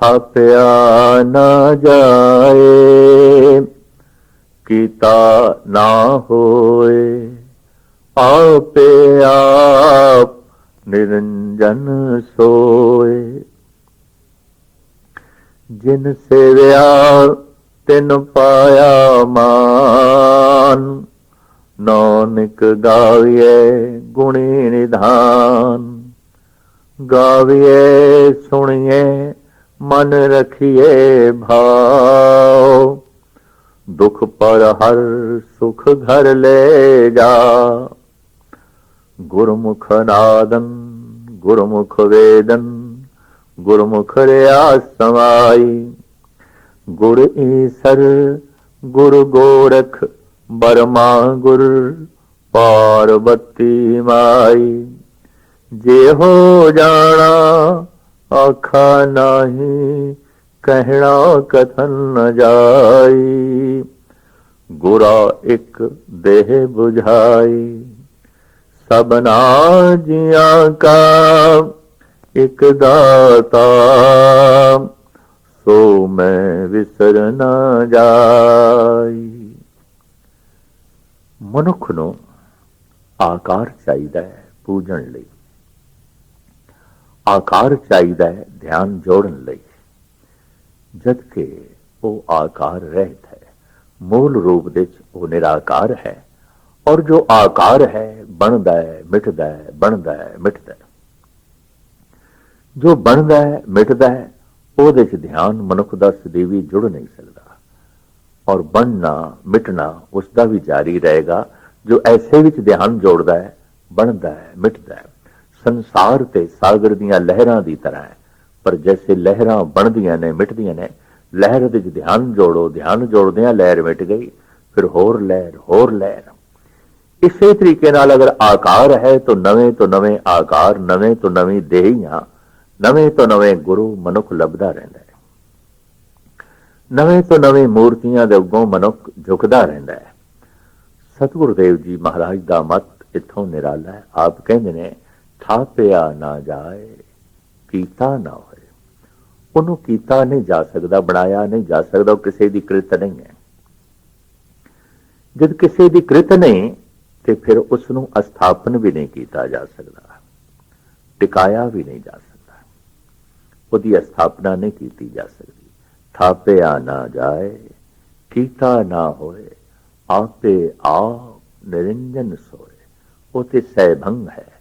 ਥਾਪਿਆ ਨਾ ਜਾਏ, ਕੀਤਾ ਨਾ ਹੋਏ। ਆਪੇ ਆਪ ਨਿਰੰਜਨ ਸੋਏ। ਜਿਨ ਸੇਵਿਆ, ਤਿਨ ਪਾਇਆ ਮਾਨ। ਨਾਨਕ ਗਾਵੀਏ ਗੁਣੀ ਨਿਧਾਨ। ਗਾਵੀਏ ਸੁਣੀਏ ਮਨ ਰਖੀਏ ਭਾਉ। ਦੁਖ ਪਰ ਹਰ ਸੁਖ ਘਰ ਲੈ ਜਾ। ਗੁਰਮੁਖ ਨਾਦਨ ਗੁਰਮੁਖ ਵੇਦਨ ਗੁਰਮੁਖ ਰਿਆ ਸਮਾਈ। ਗੁਰ ਈਸਰ, ਗੁਰ ਗੋਰਖ, ਬਰਮਾ ਗੁਰ ਪਾਰਵਤੀ ਮਾਈ। ਜੇ ਹੋ ਜਾਣਾ ਆਖਾ ਨਹੀਂ, ਕਹਿਣਾ ਕਥਨ ਨ ਜਾਈ। ਗੁਰਾ ਇੱਕ ਦੇਹ 부ਝਾਈ ਸਬਨਾ ਜੀਆਂ ਕਾ ਇੱਕ ਦਾਤਾ, ਸੋ ਮੈਂ ਵਿਸਰ ਨਾ ਜਾਈ। ਮਨੁੱਖ ਨੂੰ ਆਕਾਰ ਚਾਹੀਦਾ ਹੈ ਪੂਜਣ ਲਈ। ਆਕਾਰ ਚਾਹੀਦਾ ਹੈ, ਧਿਆਨ ਜੋੜਨ ਲਈ। ਜਦ ਕਿ ਉਹ ਆਕਾਰ ਰਹਿਤ ਹੈ, ਮੂਲ ਰੂਪ ਵਿੱਚ ਉਹ ਨਿਰਾਕਾਰ ਹੈ। ਔਰ ਜੋ ਆਕਾਰ ਹੈ, ਬਣਦਾ ਹੈ, ਮਿਟਦਾ ਹੈ, ਬਣਦਾ ਹੈ, ਮਿਟਦਾ ਹੈ। ਜੋ ਬਣਦਾ ਹੈ, ਮਿਟਦਾ ਹੈ, ਉਹਦੇ 'ਚ ਧਿਆਨ ਮਨੁੱਖ ਦਾ ਸਦੀਵੀ ਜੁੜ ਨਹੀਂ ਸਕਦਾ। ਔਰ ਬਣਨਾ, ਮਿਟਣਾ ਉਸ ਦਾ ਵੀ ਜਾਰੀ ਰਹੇਗਾ, ਜੋ ਐਸੇ ਵਿੱਚ ਧਿਆਨ ਜੋੜਦਾ ਹੈ, ਬਣਦਾ ਹੈ, ਮਿਟਦਾ ਹੈ। ਸੰਸਾਰ ਤੇ ਸਾਗਰ ਦੀਆਂ ਲਹਿਰਾਂ ਦੀ ਤਰ੍ਹਾਂ ਹੈ। ਪਰ ਜੈਸੇ ਲਹਿਰਾਂ ਬਣਦੀਆਂ ਨੇ, ਮਿਟਦੀਆਂ ਨੇ, ਲਹਿਰ ਦੇ ਵਿੱਚ ਧਿਆਨ ਜੋੜੋ, ਧਿਆਨ ਜੋੜਦਿਆਂ ਲਹਿਰ ਮਿਟ ਗਈ, ਫਿਰ ਹੋਰ ਲਹਿਰ ਹੋਰ ਲਹਿਰ। ਇਸੇ ਤਰੀਕੇ ਨਾਲ ਅਗਰ ਆਕਾਰ ਹੈ, ਤਾਂ ਨਵੇਂ ਤੋਂ ਨਵੇਂ ਆਕਾਰ, ਨਵੇਂ ਤੋਂ ਨਵੀਂ ਦੇਹੀਆਂ, ਨਵੇਂ ਤੋਂ ਨਵੇਂ ਗੁਰੂ, ਮਨੁੱਖ ਲੱਭਦਾ ਰਹਿੰਦਾ ਹੈ। ਨਵੇਂ ਤੋਂ ਨਵੇਂ ਮੂਰਤੀਆਂ ਦੇ ਅੱਗੋਂ ਮਨੁੱਖ ਝੁਕਦਾ ਰਹਿੰਦਾ ਹੈ। ਸਤਿਗੁਰੂ ਦੇਵ ਜੀ ਮਹਾਰਾਜ ਦਾ ਮਤ ਇੱਥੋਂ ਨਿਰਾਲਾ ਹੈ। ਆਪ ਕਹਿੰਦੇ ਨੇ ਥਾਪਿਆ ਨਾ ਜਾਏ ਕੀਤਾ ਨਾ ਹੋਏ ਉਹਨੂੰ ਕੀਤਾ ਨਹੀਂ ਜਾ ਸਕਦਾ ਬਣਾਇਆ ਨਹੀਂ ਜਾ ਸਕਦਾ ਉਹ ਕਿਸੇ ਦੀ ਕ੍ਰਿਤ ਨਹੀਂ ਹੈ ਜਦ ਕਿਸੇ ਦੀ ਕ੍ਰਿਤ ਨਹੀਂ ਤੇ ਫਿਰ ਉਸ ਨੂੰ ਅਸਥਾਪਨ ਵੀ ਨਹੀਂ ਕੀਤਾ ਜਾ ਸਕਦਾ ਟਿਕਾਇਆ ਵੀ ਨਹੀਂ ਜਾ ਸਕਦਾ ਉਹਦੀ ਅਸਥਾਪਨਾ ਨਹੀਂ ਕੀਤੀ ਜਾ ਸਕਦੀ ਥਾਪਿਆ ਨਾ ਜਾਏ ਕੀਤਾ ਨਾ ਹੋਏ ਆਪੇ ਆ ਨਿਰੰਜਨ ਸੋਏ ਉਹ ਤੇ ਸਹਿਭੰਗ ਹੈ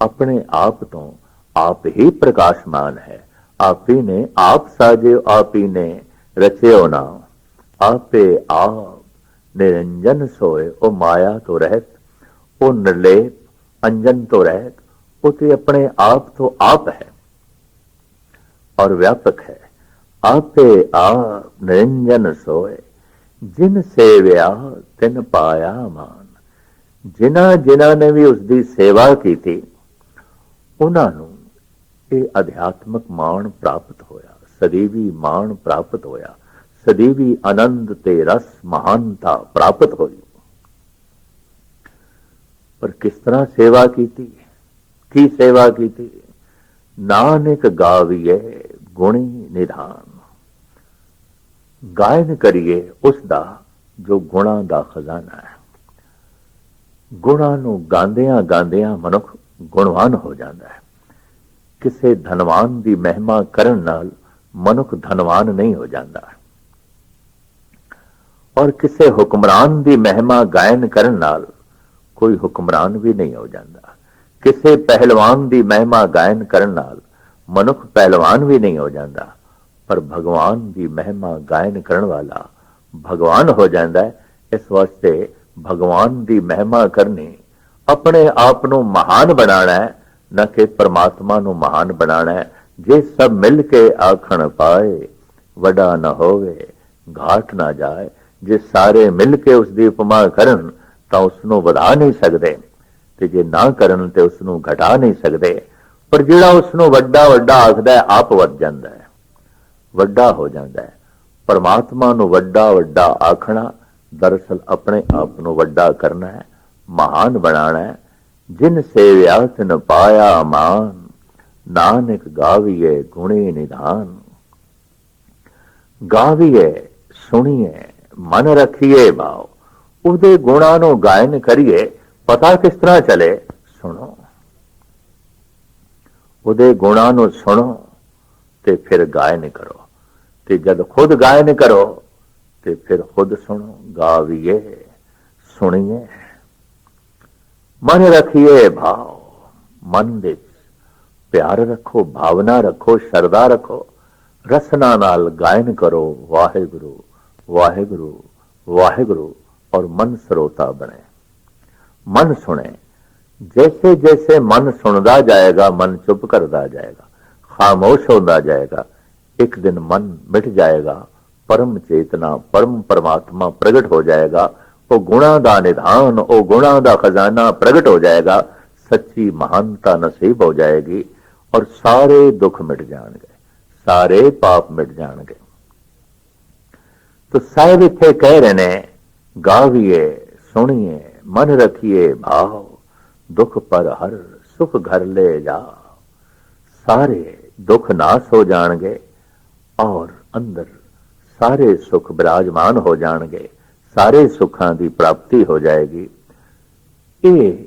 ਆਪਣੇ ਆਪ ਤੋਂ ਆਪ ਹੀ ਪ੍ਰਕਾਸ਼ਮਾਨ ਹੈ ਆਪੀ ਨੇ ਆਪ ਸਾਜੇ ਆਪੀ ਨੇ ਰਚਿਓ ਨਾ ਆਪੇ ਆਪ ਨਿਰੰਜਨ ਸੋਏ ਉਹ ਮਾਇਆ ਤੋਂ ਰਹਿਤ ਉਹ ਨਿਰਲੇਪ ਅੰਜਨ ਤੋਂ ਰਹਿਤ ਉਹ ਤੇ ਆਪਣੇ ਆਪ ਤੋਂ ਆਪ ਹੈ ਔਰ ਵਿਆਪਕ ਹੈ ਆਪੇ ਆਪ ਨਿਰੰਜਨ ਸੋਏ ਜਿਨ ਸੇਵਿਆ ਤਿਨ ਪਾਇਆ ਮਾਨ ਜਿਨ੍ਹਾਂ ਜਿਨ੍ਹਾਂ ਨੇ ਵੀ ਉਸ ਦੀ ਸੇਵਾ ਕੀਤੀ ਉਹਨਾਂ ਨੂੰ ਇਹ ਅਧਿਆਤਮਕ ਮਾਣ ਪ੍ਰਾਪਤ ਹੋਇਆ, ਸਦੀਵੀ ਮਾਣ ਪ੍ਰਾਪਤ ਹੋਇਆ, ਸਦੀਵੀ ਆਨੰਦ ਤੇ ਰਸ ਮਹਾਨਤਾ ਪ੍ਰਾਪਤ ਹੋਈ। ਪਰ ਕਿਸ ਤਰ੍ਹਾਂ ਸੇਵਾ ਕੀਤੀ? ਕੀ ਸੇਵਾ ਕੀਤੀ? ਨਾਨਕ ਗਾਵੀਏ ਗੁਣੀ ਨਿਧਾਨ। ਗਾਇਨ ਕਰੀਏ ਉਸ ਦਾ ਜੋ ਗੁਣਾ ਦਾ ਖਜ਼ਾਨਾ ਹੈ। ਗੁਣਾ ਨੂੰ ਗਾਉਂਦਿਆਂ ਗਾਉਂਦਿਆਂ ਮਨੁੱਖ ਗੁਣਵਾਨ ਹੋ ਜਾਂਦਾ ਹੈ। ਕਿਸੇ ਧਨਵਾਨ ਦੀ ਮਹਿਮਾ ਕਰਨ ਨਾਲ ਮਨੁੱਖ ਧਨਵਾਨ ਨਹੀਂ ਹੋ ਜਾਂਦਾ। ਔਰ ਕਿਸੇ ਹੁਕਮਰਾਨ ਦੀ ਮਹਿਮਾ ਗਾਇਨ ਕਰਨ ਨਾਲ ਕੋਈ ਹੁਕਮਰਾਨ ਵੀ ਨਹੀਂ ਹੋ ਜਾਂਦਾ। ਕਿਸੇ ਪਹਿਲਵਾਨ ਦੀ ਮਹਿਮਾ ਗਾਇਨ ਕਰਨ ਨਾਲ ਮਨੁੱਖ ਪਹਿਲਵਾਨ ਵੀ ਨਹੀਂ ਹੋ ਜਾਂਦਾ। ਪਰ ਭਗਵਾਨ ਦੀ ਮਹਿਮਾ ਗਾਇਨ ਕਰਨ ਵਾਲਾ ਭਗਵਾਨ ਹੋ ਜਾਂਦਾ ਹੈ। ਇਸ ਵਾਸਤੇ ਭਗਵਾਨ ਦੀ ਮਹਿਮਾ ਕਰਨੀ ਆਪਣੇ ਆਪ ਨੂੰ ਮਹਾਨ ਬਣਾਉਣਾ ਹੈ, ਨਾ ਕਿ ਪਰਮਾਤਮਾ ਨੂੰ ਮਹਾਨ ਬਣਾਉਣਾ ਹੈ। ਜੇ ਸਭ ਮਿਲ ਕੇ ਆਖਣ ਪਾਏ, ਵੱਡਾ ਨਾ ਹੋਵੇ, ਘਾਟ ਨਾ ਜਾਏ। ਜੇ ਸਾਰੇ ਮਿਲ ਕੇ ਉਸ ਦੀ ਉਪਮਾ ਕਰਨ, ਤਾਂ ਉਸ ਨੂੰ ਵਧਾ ਨਹੀਂ ਸਕਦੇ। ਤੇ ਜੇ ਨਾ ਕਰਨ, ਤੇ ਉਸ ਨੂੰ ਘਟਾ ਨਹੀਂ ਸਕਦੇ। ਪਰ ਜਿਹੜਾ ਉਸ ਨੂੰ ਵੱਡਾ ਵੱਡਾ ਆਖਦਾ ਹੈ, ਆਪ ਵੱਧ ਜਾਂਦਾ ਹੈ। ਵੱਡਾ ਹੋ ਜਾਂਦਾ ਹੈ। ਪਰਮਾਤਮਾ ਨੂੰ ਵੱਡਾ ਵੱਡਾ ਆਖਣਾ, ਦਰਅਸਲ ਆਪਣੇ ਆਪ ਨੂੰ ਵੱਡਾ ਕਰਨਾ ਹੈ। ਮਹਾਨ ਬਣਾਉਣਾ ਜਿਨ ਸੇਵਿਆ, ਤਿਨ ਪਾਇਆ ਮਾਨ, ਨਾਨਕ ਗਾਵੀਏ ਗੁਣੇ ਨਿਧਾਨ। ਗਾਵੀਏ ਸੁਣੀਏ ਮਨ ਰੱਖੀਏ ਭਾਉ। ਉਹਦੇ ਗੁਣਾਂ ਨੂੰ ਗਾਇਨ ਕਰੀਏ, ਪਤਾ ਕਿਸ ਤਰ੍ਹਾਂ ਚਲੇ? ਸੁਣੋ। ਉਹਦੇ ਗੁਣਾਂ ਨੂੰ ਸੁਣੋ ਤੇ ਫਿਰ ਗਾਇਨ ਕਰੋ। ਤੇ ਜਦ ਖੁਦ ਗਾਇਨ ਕਰੋ ਤੇ ਫਿਰ ਖੁਦ ਸੁਣੋ। ਗਾਵੀਏ ਸੁਣੀਏ ਮਨ ਰੱਖੀਏ ਭਾਵ, ਮਨ ਵਿੱਚ ਪਿਆਰ ਰੱਖੋ, ਭਾਵਨਾ ਰੱਖੋ, ਸ਼ਰਧਾ ਰੱਖੋ, ਰਸਨਾ ਨਾਲ ਗਾਇਨ ਕਰੋ, ਵਾਹਿਗੁਰੂ ਵਾਹਿਗੁਰੂ ਵਾਹਿਗੁਰੂ, ਔਰ ਮਨ ਸਰੋਤਾ ਬਣੇ। ਮਨ ਸੁਣੇ, ਜੈਸੇ ਜੈਸੇ ਮਨ ਸੁਣਦਾ ਜਾਏਗਾ, ਮਨ ਚੁੱਪ ਕਰਦਾ ਜਾਏਗਾ, ਖਾਮੋਸ਼ ਹੁੰਦਾ ਜਾਏਗਾ, ਇੱਕ ਦਿਨ ਮਨ ਮਿਟ ਜਾਏਗਾ, ਪਰਮ ਚੇਤਨਾ, ਪਰਮ ਪਰਮਾਤਮਾ ਪ੍ਰਗਟ ਹੋ ਜਾਏਗਾ ਉਹ ਗੁਣਾ ਦਾ ਨਿਧਾਨ, ਉਹ ਗੁਣਾ ਦਾ ਖਜ਼ਾਨਾ ਪ੍ਰਗਟ ਹੋ ਜਾਏਗਾ, ਸੱਚੀ ਮਹਾਨਤਾ ਨਸੀਬ ਹੋ ਜਾਏਗੀ ਔਰ ਸਾਰੇ ਦੁੱਖ ਮਿਟ ਜਾਣਗੇ, ਸਾਰੇ ਪਾਪ ਮਿਟ ਜਾਣਗੇ। ਤੋ ਸਾਹਿਬ ਇੱਥੇ ਕਹਿ ਰਹੇ ਨੇ, ਗਾਵੀਏ, ਸੁਣੀਏ, ਮਨ ਰੱਖੀਏ ਭਾਵ, ਦੁੱਖ ਪਰ ਹਰ ਸੁਖ ਘਰ ਲੈ ਜਾ। ਸਾਰੇ ਦੁੱਖ ਨਾਸ ਹੋ ਜਾਣਗੇ ਔਰ ਅੰਦਰ ਸਾਰੇ ਸੁਖ ਬਿਰਾਜਮਾਨ ਹੋ ਜਾਣਗੇ। ਸਾਰੇ ਸੁੱਖਾਂ ਦੀ ਪ੍ਰਾਪਤੀ ਹੋ ਜਾਏਗੀ। ਇਹ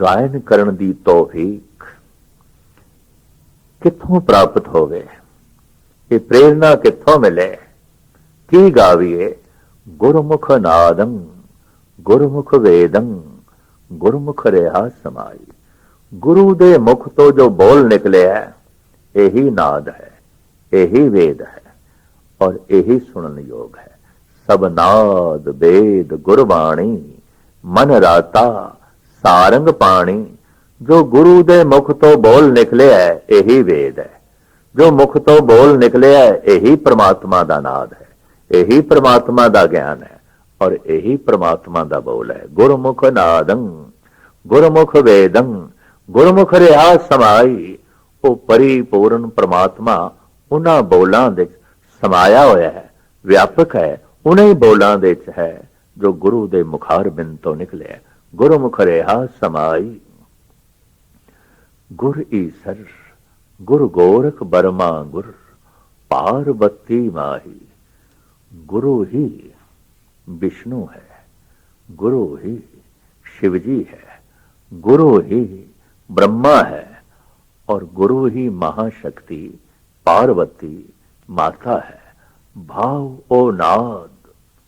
ਗਾਇਨ ਕਰਨ ਦੀ ਤੌਫੀਕ ਕਿੱਥੋਂ ਪ੍ਰਾਪਤ ਹੋਵੇ? ਇਹ ਪ੍ਰੇਰਣਾ ਕਿੱਥੋਂ ਮਿਲੇ? ਕੀ ਗਾਵੀਏ? ਗੁਰਮੁਖ ਨਾਦੰ, ਗੁਰਮੁਖ ਵੇਦੰ, ਗੁਰਮੁਖ ਰਿਹਾ ਸਮਾਈ। ਗੁਰੂ ਦੇ ਮੁਖ ਤੋਂ ਜੋ ਬੋਲ ਨਿਕਲਿਆ, ਇਹੀ ਨਾਦ ਹੈ, ਇਹੀ ਵੇਦ ਹੈ ਔਰ ਇਹੀ ਸੁਣਨ ਯੋਗ ਹੈ। ਸਭ ਨਾਦ ਵੇਦ ਗੁਰਬਾਣੀ, ਮਨ ਰਾਤਾ, ਸਾਰੰਗ ਪਾਣੀ। ਜੋ ਗੁਰੂ ਦੇ ਮੁਖ ਤੋਂ ਬੋਲ ਨਿਕਲਿਆ, ਇਹੀ ਵੇਦ ਹੈ। ਜੋ ਮੁਖ ਤੋਂ ਬੋਲ ਨਿਕਲਿਆ, ਇਹੀ ਪ੍ਰਮਾਤਮਾ ਦਾ ਨਾਦ ਹੈ। ਇਹੀ ਪ੍ਰਮਾਤਮਾ ਦਾ ਗਿਆਨ ਹੈ ਔਰ ਇਹੀ ਪ੍ਰਮਾਤਮਾ ਦਾ ਬੋਲ ਹੈ। ਗੁਰਮੁਖ ਨਾਦੰ, ਗੁਰਮੁਖ ਵੇਦੰ, ਗੁਰਮੁਖ ਰਿਹਾ ਸਮਾਈ। ਉਹ ਪਰਿਪੂਰਨ ਪ੍ਰਮਾਤਮਾ, ਉਹਨਾਂ ਬੋਲਾਂ ਵਿੱਚ ਸਮਾਇਆ ਹੋਇਆ ਹੈ, ਵਿਆਪਕ ਹੈ। ਉਹਨਾਂ ਹੀ ਬੋਲਾਂ ਦੇ ਵਿੱਚ ਹੈ ਜੋ ਗੁਰੂ ਦੇ ਮੁਖਾਰ ਬਿੰਦ ਤੋਂ ਨਿਕਲਿਆ ਗੁਰਮੁਖ ਰਿਆ ਸਮਾਈ ਗੁਰ ਈਸਰ ਗੁਰ ਗੋਰਖ ਬਰਮਾ ਗੁਰ ਪਾਰਬਤੀ ਮਾਹੀ ਗੁਰੂ ਹੀ ਵਿਸ਼ਨੂੰ ਹੈ ਗੁਰੂ ਹੀ शिव जी है गुरु ही ब्रह्मा है और गुरु ही महाशक्ति पार्वती माता है भाव ओ नाद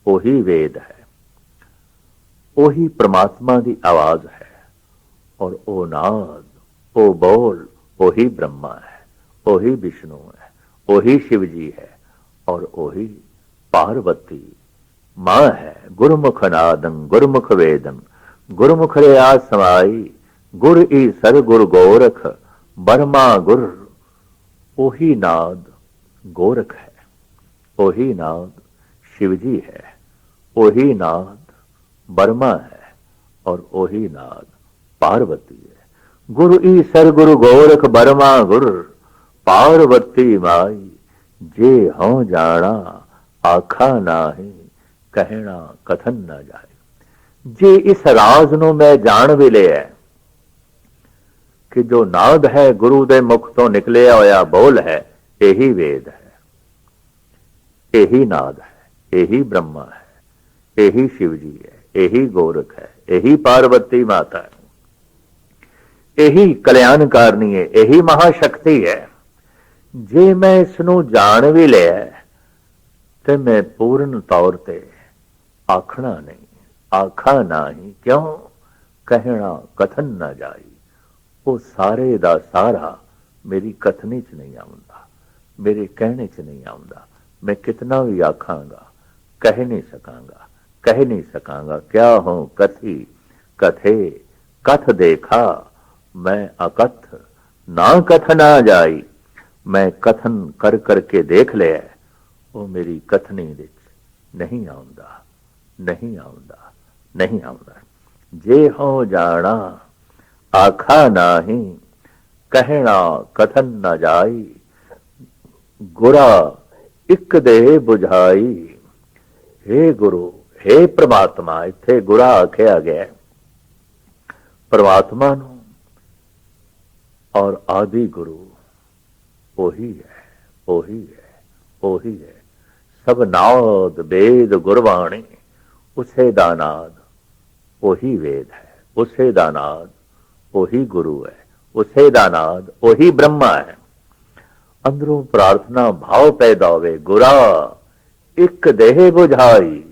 ਉਹੀ ਵੇਦ ਹੈ। ਉਹੀ ਪ੍ਰਮਾਤਮਾ ਦੀ ਆਵਾਜ਼ ਹੈ। ਔਰ ਉਹ ਨਾਦ, ਉਹ ਬੋਲ, ਉਹੀ ਬ੍ਰਹਮਾ ਹੈ। ਉਹੀ ਵਿਸ਼ਨੂੰ ਹੈ। ਉਹੀ ਸ਼ਿਵ ਜੀ ਹੈ। ਔਰ ਉਹੀ ਪਾਰਵਤੀ ਮਾਂ ਹੈ। ਗੁਰਮੁਖ ਨਾਦੰ, ਗੁਰਮੁਖ ਵੇਦੰ। ਗੁਰਮੁਖ ਰਿਆ ਸਮਾਈ, ਗੁਰ ਈ ਸਰ ਗੁਰ ਗੋਰਖ, ਬਰਮਾ ਗੁਰ। ਉਹੀ ਨਾਦ ਗੋਰਖ ਹੈ। ਉਹੀ ਨਾਦ शिव जी है ਉਹੀ ਨਾਦ ਬਰਮਾ ਹੈ ਔਰ ਉਹੀ ਨਾਦ ਪਾਰਵਤੀ ਹੈ ਗੁਰੂ ਈਸਰ ਗੁਰੂ ਗੋਰਖ ਬਰਮਾ ਗੁਰ ਪਾਰਵਤੀ ਮਾਈ ਜੇ ਹਉ ਜਾਣਾ ਆਖਾ ਨਾਹੀ ਕਹਿਣਾ ਕਥਨ ਨਾ ਜਾਏ ਜੇ ਇਸ ਰਾਜ਼ ਨੂੰ ਮੈਂ ਜਾਣ ਵੀ ਲਿਆ ਕਿ ਜੋ ਨਾਦ ਹੈ ਗੁਰੂ ਦੇ ਮੁਖ ਤੋਂ ਨਿਕਲਿਆ ਹੋਇਆ ਬੋਲ ਹੈ ਇਹੀ ਵੇਦ ਹੈ ਇਹੀ ਨਾਦ ਹੈ ਇਹੀ ਬ੍ਰਹਮਾ ਹੈ, ਇਹੀ ਸ਼ਿਵ ਜੀ ਹੈ, ਇਹੀ ਗੋਰਖ ਹੈ, ਇਹੀ ਪਾਰਵਤੀ ਮਾਤਾ ਹੈ। ਇਹੀ ਕਲਿਆਣਕਾਰਨੀ ਹੈ, ਇਹੀ ਮਹਾ ਸ਼ਕਤੀ ਹੈ। ਜੇ ਮੈਂ ਇਸ ਨੂੰ ਜਾਣ ਵੀ ਲਿਆ, ਤੇ ਮੈਂ ਪੂਰਨ ਤੌਰ ਤੇ ਆਖਣਾ ਨਹੀਂ, ਆਖਾ ਨਹੀਂ ਕਿਉਂ? ਕਹਿਣਾ ਕਥਨ ਨਾ ਜਾਈ। ਉਹ ਸਾਰੇ ਦਾ ਸਾਰਾ ਮੇਰੀ ਕਥਨੀ ਚ ਨਹੀਂ ਆਉਂਦਾ, ਮੇਰੇ ਕਹਿਣੇ ਚ ਨਹੀਂ ਆਉਂਦਾ। ਮੈਂ ਕਿਤਨਾ ਵੀ ਆਖਾਂਗਾ ਕਹਿ ਨਹੀਂ ਸਕਾਂਗਾ, ਕਹਿ ਨਹੀਂ ਸਕਾਂਗਾ, ਕਿਆ ਹੂੰ ਕਥੀ? ਕਥੇ, ਕਥ ਦੇਖਾ, ਮੈਂ ਅਕਥ, ਨਾ ਕਥ ਨਾ ਜਾਈ। ਮੈਂ ਕਥਨ ਕਰ ਕਰਕੇ ਦੇਖ ਲਿਆ, ਉਹ ਮੇਰੀ ਕਥਨੀ ਵਿੱਚ ਨਹੀਂ ਆਉਂਦਾ ਨਹੀਂ ਆਉਂਦਾ ਨਹੀਂ ਆਉਂਦਾ। ਜੇ ਹੋ ਜਾਣਾ, ਆਖਾ ਨਹੀਂ, ਕਹਿਣਾ ਕਥਨ ਨਾ ਜਾਈ, ਗੁਰਾ ਇੱਕ ਦੇ ਬੁਝਾਈ। हे ਗੁਰੂ हे ਪ੍ਰਮਾਤਮਾ, ਇੱਥੇ ਗੁਰਾ ਆਖਿਆ ਗਿਆ ਪ੍ਰਮਾਤਮਾ ਨੂੰ ਔਰ ਆਦਿ ਗੁਰੂ, ਉਹੀ ਹੈ ਉਹੀ ਹੈ ਉਹੀ ਹੈ। ਸਭ ਨਾਦ, ਵੇਦ, ਗੁਰਬਾਣੀ, ਉਸੇ ਦਾ ਨਾਦ, ਉਹੀ ਵੇਦ ਹੈ, ਉਸੇ ਦਾ ਨਾਦ, ਉਹੀ ਗੁਰੂ ਹੈ, ਉਸੇ ਦਾ ਨਾਦ, ਉਹੀ ਬ੍ਰਹਮਾ ਹੈ। ਅੰਦਰੋਂ ਪ੍ਰਾਰਥਨਾ ਭਾਵ ਪੈਦਾ ਹੋਵੇ, ਗੁਰਾ ਇੱਕ ਦੇਹ ਬੁਝਾਈ,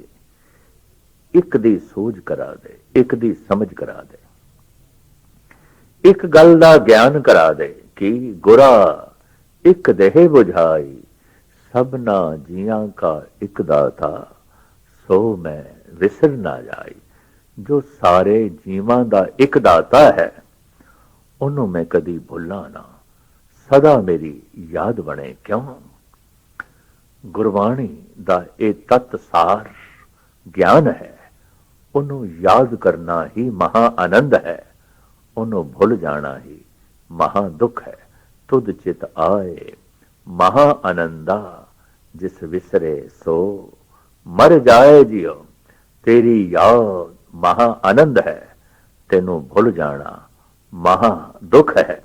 ਇੱਕ ਦੀ ਸੋਝ ਕਰਾ ਦੇ, ਇੱਕ ਦੀ ਸਮਝ ਕਰਾ ਦੇ। ਇੱਕ ਗੱਲ ਦਾ ਗਿਆਨ ਕਰਾ ਦੇ ਕਿ ਗੁਰਾ, ਇੱਕ ਦੇਹ 부ਝਾਈ ਸਭਨਾ ਜੀਆਂ ਕਾ ਇੱਕ ਦਾਤਾ, ਸੋ ਮੈਂ ਵਿਸਰ ਨਾ ਜਾਈ। ਜੋ ਸਾਰੇ ਜੀਵਾਂ ਦਾ ਇੱਕ ਦਾਤਾ ਹੈ, ਉਹਨੂੰ ਮੈਂ ਕਦੀ ਭੁੱਲਾਂ ਨਾ। ਸਦਾ ਮੇਰੀ ਯਾਦ ਬਣੇ ਕਿਉਂ? ਗੁਰਬਾਣੀ ਦਾ ਇਹ ਤਤ ਸਾਰ ਗਿਆਨ ਹੈ। ਉਹਨੂੰ ਯਾਦ ਕਰਨਾ ਹੀ ਮਹਾ ਆਨੰਦ ਹੈ। ਉਹਨੂੰ ਭੁੱਲ ਜਾਣਾ ਹੀ ਮਹਾ ਦੁੱਖ ਹੈ। ਤੁਧ ਚਿਤ ਆਏ ਮਹਾ ਆਨੰਦਾ, ਜਿਸ ਵਿਸਰੇ ਸੋ ਮਰ ਜਾਏ ਜਿਉ। ਤੇਰੀ ਯਾਦ ਮਹਾ ਆਨੰਦ ਹੈ। ਤੈਨੂੰ ਭੁੱਲ ਜਾਣਾ ਮਹਾ ਦੁੱਖ ਹੈ।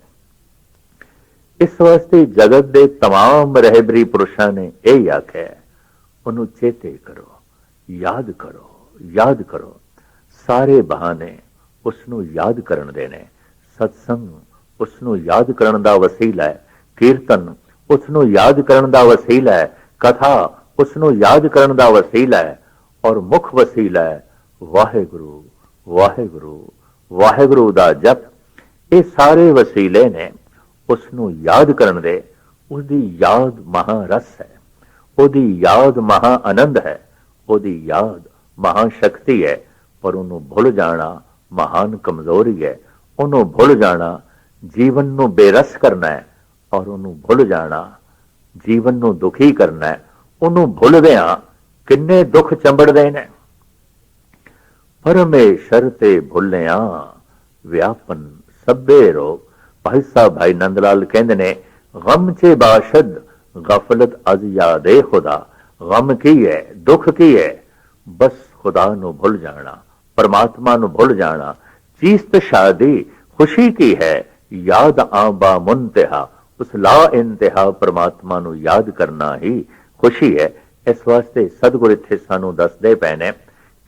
ਇਸ ਵਾਸਤੇ ਜਗਤ ਦੇ तमाम ਰਹਿਬਰੀ ਪੁਰਸ਼ਾਂ ਨੇ ਇਹ ਆਖਿਆ ਉਹਨੂੰ ਚੇਤੇ ਕਰੋ ਯਾਦ ਕਰੋ ਯਾਦ ਕਰੋ ਸਾਰੇ ਬਹਾਨੇ ਉਸ ਨੂੰ ਯਾਦ ਕਰਨ ਦੇ ਨੇ ਸਤਸੰਗ ਉਸ ਨੂੰ ਯਾਦ ਕਰਨ ਦਾ ਵਸੀਲਾ ਹੈ ਕੀਰਤਨ ਉਸ ਨੂੰ ਯਾਦ ਕਰਨ ਦਾ ਵਸੀਲਾ ਹੈ ਕਥਾ ਉਸ ਨੂੰ ਯਾਦ ਕਰਨ ਦਾ ਵਸੀਲਾ ਹੈ ਔਰ ਮੁੱਖ ਵਸੀਲਾ ਹੈ ਵਾਹਿਗੁਰੂ ਵਾਹਿਗੁਰੂ ਵਾਹਿਗੁਰੂ ਦਾ ਜਪ ਇਹ ਸਾਰੇ ਵਸੀਲੇ ਨੇ ਉਸ ਨੂੰ ਯਾਦ ਕਰਨ ਦੇ ਉਸ ਦੀ ਯਾਦ ਮਹਾ ਰਸ ਹੈ। ਉਹਦੀ ਯਾਦ ਮਹਾ ਆਨੰਦ ਹੈ। ਉਹਦੀ ਯਾਦ ਮਹਾ ਸ਼ਕਤੀ ਹੈ। ਪਰ ਉਹਨੂੰ ਭੁੱਲ ਜਾਣਾ ਮਹਾਨ ਕਮਜ਼ੋਰੀ ਹੈ। ਉਹਨੂੰ ਭੁੱਲ ਜਾਣਾ ਜੀਵਨ ਨੂੰ ਬੇਰਸ ਕਰਨਾ ਹੈ। ਔਰ ਉਹਨੂੰ ਭੁੱਲ ਜਾਣਾ ਜੀਵਨ ਨੂੰ ਦੁਖੀ ਕਰਨਾ ਹੈ। ਉਹਨੂੰ ਭੁੱਲਦਿਆਂ ਕਿੰਨੇ ਦੁੱਖ ਚੰਬੜਦੇ ਨੇ। ਪਰਮੇਸ਼ਰ ਤੇ ਭੁੱਲਿਆ ਵਿਆਪਨ ਸਭੇ ਰੋਗ ਭਾਈ ਸਾਹਿਬ ਭਾਈ ਨੰਦ ਲਾਲ ਕਹਿੰਦੇ ਨੇ, ਗਮ ਚ ਬਾਸ਼ਦ ਗਫਲਤ ਅਜ਼ ਯਾਦੇ ਖੁਦਾ। ਗਮ ਕੀ ਹੈ? ਦੁੱਖ ਕੀ ਹੈ? ਬਸ ਖੁਦਾ ਨੂੰ ਭੁੱਲ ਜਾਣਾ, ਪਰਮਾਤਮਾ ਨੂੰ ਭੁੱਲ ਜਾਣਾ। ਚੀਜ਼ ਸ਼ਾਦੀ ਖੁਸ਼ੀ ਕੀ ਹੈ? ਯਾਦ ਆਬਾ ਮੁੰਤਹਾ ਉਸ ਲਾ ਇੰਤਹਾ ਪਰਮਾਤਮਾ ਨੂੰ ਯਾਦ ਕਰਨਾ ਹੀ ਖੁਸ਼ੀ ਹੈ। ਇਸ ਵਾਸਤੇ ਸਤਿਗੁਰ ਇੱਥੇ ਸਾਨੂੰ ਦੱਸਦੇ ਪਏ ਨੇ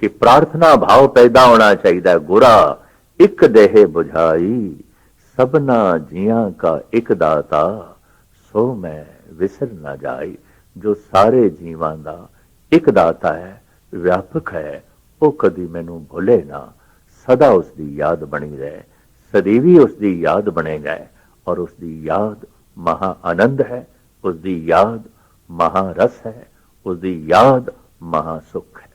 ਕਿ ਪ੍ਰਾਰਥਨਾ ਭਾਵ ਪੈਦਾ ਹੋਣਾ ਚਾਹੀਦਾ ਗੁਰਾ, ਇੱਕ ਦੇਹ 부ਝਾਈ ਸਭਨਾ ਜੀਆਂ ਕਾ ਇੱਕ ਦਾਤਾ, ਸੋ ਮੈਂ ਵਿਸਰ ਨਾ ਜਾਈ ਜੋ ਸਾਰੇ ਜੀਵਾਂ ਦਾ ਇੱਕ ਦਾਤਾ ਹੈ, ਵਿਆਪਕ ਹੈ, ਉਹ ਕਦੀ ਮੈਨੂੰ ਭੁੱਲੇ ਨਾ। ਸਦਾ ਉਸ ਦੀ ਯਾਦ ਬਣੀ ਰਹੇ, ਸਦੀਵੀ ਉਸ ਦੀ ਯਾਦ ਬਣੇਗਾ ਔਰ ਉਸ ਦੀ ਯਾਦ ਮਹਾ ਆਨੰਦ ਹੈ ਉਸ ਦੀ ਯਾਦ ਮਹਾ ਰਸ ਹੈ ਉਸ ਦੀ ਯਾਦ ਮਹਾ ਸੁਖ ਹੈ।